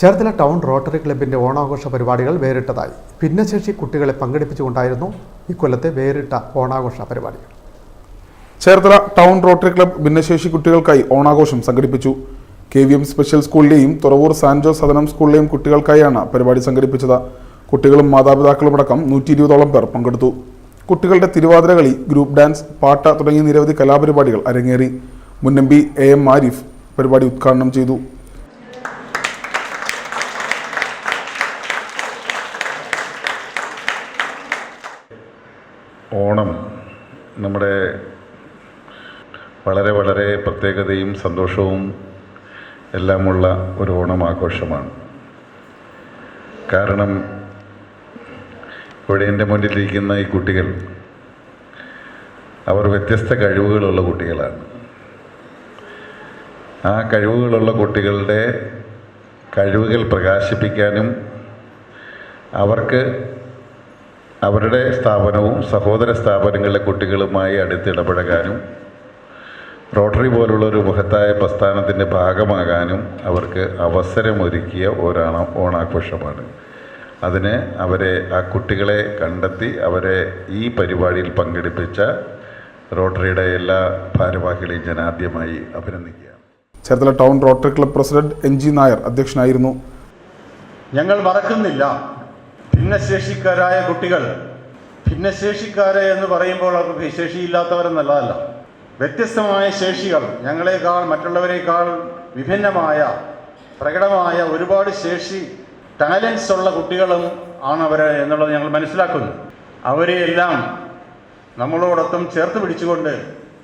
Cherthala town rotary ക്ലബിന്റെ ഓണാഘോഷ പരിപാടികൾ വേറിട്ടതായി. ഭിന്നശേഷി കുട്ടികളെ പങ്കെടുപ്പിച്ചുകൊണ്ടായിരുന്നു ഇക്കൊല്ലത്തെ വേറിട്ട ഓണാഘോഷ പരിപാടി. ചേർത്തല ടൗൺ റോട്ടറി ക്ലബ് ഭിന്നശേഷി കുട്ടികൾക്കായി ഓണാഘോഷം സംഘടിപ്പിച്ചു. കെ വി എം സ്പെഷ്യൽ സ്കൂളിലെയും തുറവൂർ സാൻജോ സദനം സ്കൂളിലെയും കുട്ടികൾക്കായാണ് പരിപാടി സംഘടിപ്പിച്ചത്. കുട്ടികളും മാതാപിതാക്കളും അടക്കം നൂറ്റി ഇരുപതോളം പേർ പങ്കെടുത്തു. കുട്ടികളുടെ തിരുവാതിര കളി ഗ്രൂപ്പ് ഡാൻസ് പാട്ട തുടങ്ങിയ നിരവധി കലാപരിപാടികൾ അരങ്ങേറി. മുന്നമ്പി എ എം ആരിഫ് പരിപാടി ഉദ്ഘാടനം ചെയ്തു. ഓണം നമ്മുടെ വളരെ വളരെ പ്രത്യേകതയും സന്തോഷവും എല്ലാമുള്ള ഒരു ഓണം ആഘോഷമാണ് കാരണം ഇവിടെ എന്റെ മുന്നിലിരിക്കുന്ന ഈ കുട്ടികൾ അവർ വ്യത്യസ്ത കഴിവുകളുള്ള കുട്ടികളാണ്. ആ കഴിവുകളുള്ള കുട്ടികളുടെ കഴിവുകൾ പ്രകാശിപ്പിക്കാനും അവർക്ക് അവരുടെ സ്ഥാപനവും സഹോദര സ്ഥാപനങ്ങളിലെ കുട്ടികളുമായി അടുത്തിടപഴകാനും റോട്ടറി പോലുള്ള ഒരു മഹത്തായ പ്രസ്ഥാനത്തിന്റെ ഭാഗമാകാനും അവർക്ക് അവസരമൊരുക്കിയ ഒരാണ ഓണാഘോഷമാണ്. അതിന് അവരെ ആ കുട്ടികളെ കണ്ടെത്തി അവരെ ഈ പരിപാടിയിൽ പങ്കെടുപ്പിച്ച റോട്ടറിയുടെ എല്ലാ ഭാരവാഹികളെയും ഞാൻ ആദ്യമായി അഭിനന്ദിക്കുകയാണ്. Cherthala town rotary club president N G Nair അധ്യക്ഷനായിരുന്നു. ഞങ്ങൾ മറക്കുന്നില്ല. ഭിന്നശേഷിക്കാരായ കുട്ടികൾ ഭിന്നശേഷിക്കാരെ എന്ന് പറയുമ്പോൾ അവർക്ക് ശേഷിയില്ലാത്തവരെന്നല്ലതല്ല വ്യത്യസ്തമായ ശേഷികൾ ഞങ്ങളെക്കാൾ മറ്റുള്ളവരെക്കാൾ വിഭിന്നമായ പ്രകടമായ ഒരുപാട് ശേഷി ടാലൻസ് ഉള്ള കുട്ടികളും ആണ് അവർ എന്നുള്ളത് ഞങ്ങൾ മനസ്സിലാക്കുന്നു. അവരെയെല്ലാം നമ്മളോടൊപ്പം ചേർത്ത് പിടിച്ചുകൊണ്ട്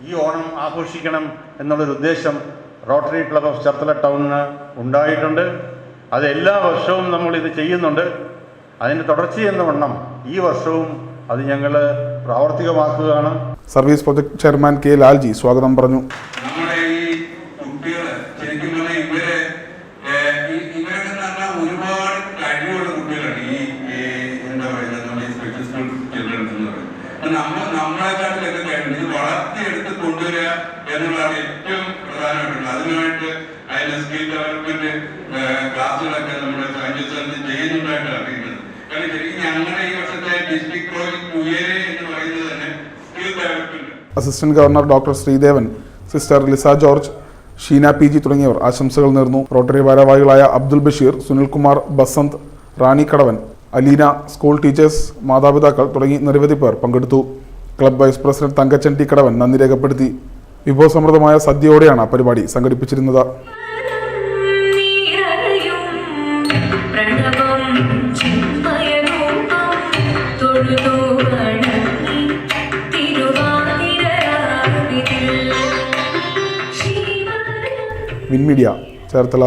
ഈ ഓണം ആഘോഷിക്കണം എന്നുള്ളൊരു ഉദ്ദേശം റോട്ടറി ക്ലബ് ഓഫ് ചർത്തല ടൗണിന് ഉണ്ടായിട്ടുണ്ട്. അത് എല്ലാ വർഷവും നമ്മളിത് ചെയ്യുന്നുണ്ട്. അതിന്റെ തുടർച്ചയെന്ന വണ്ണം ഈ വർഷവും അത് ഞങ്ങൾ പ്രാവർത്തികമാക്കുകയാണ്. Service project chairman K Lalji സ്വാഗതം പറഞ്ഞു. നമ്മുടെ ഈ കുട്ടികൾ ശരിക്കും പറഞ്ഞാൽ ഇവർ ഇവരൊക്കെ പറഞ്ഞാൽ ഒരുപാട് കഴിവുള്ള കുട്ടികളാണ്. ഈ എന്താ നമ്മുടെ ഈ സ്പെഷ്യൽ സ്കൂൾ ചിൽഡ്രൻസ് എന്ന് പറയുന്നത്. അപ്പൊ നമ്മൾ നമ്മളെക്കാട്ടിലൊക്കെ കഴിവുണ്ട്. ഇത് വളർത്തിയെടുത്ത് കൊണ്ടുവരിക എന്നുള്ളതാണ് ഏറ്റവും പ്രധാനമായിട്ടുള്ളത്. അതിനുമായിട്ട് അതിന്റെ സ്കിൽ ഡെവലപ്മെന്റ് ക്ലാസ്സുകളൊക്കെ നമ്മുടെ സയന്റിസ്റ്റ് ചെയ്യുന്നുണ്ടായിട്ട് അറിയുന്നത്. ഈ വർഷത്തെ എന്ന് തന്നെ assistant governor doctor Sreedevan sister Lisa George Sheena P G തുടങ്ങിയവർ ആശംസകൾ നേർന്നു. റോട്ടറി ഭാരവാഹികളായ അബ്ദുൽ ബഷീർ സുനിൽകുമാർ ബസന്ത് റാണി കടവൻ അലീന സ്കൂൾ ടീച്ചേഴ്സ് മാതാപിതാക്കൾ തുടങ്ങി നിരവധി പേർ പങ്കെടുത്തു. Club vice president Thankachan T Kadavan നന്ദി രേഖപ്പെടുത്തി. വിഭവസമൃദ്ധമായ സദ്യയോടെയാണ് പരിപാടി സംഘടിപ്പിച്ചിരുന്നത്. വിൻമീഡിയ ചേർത്തല.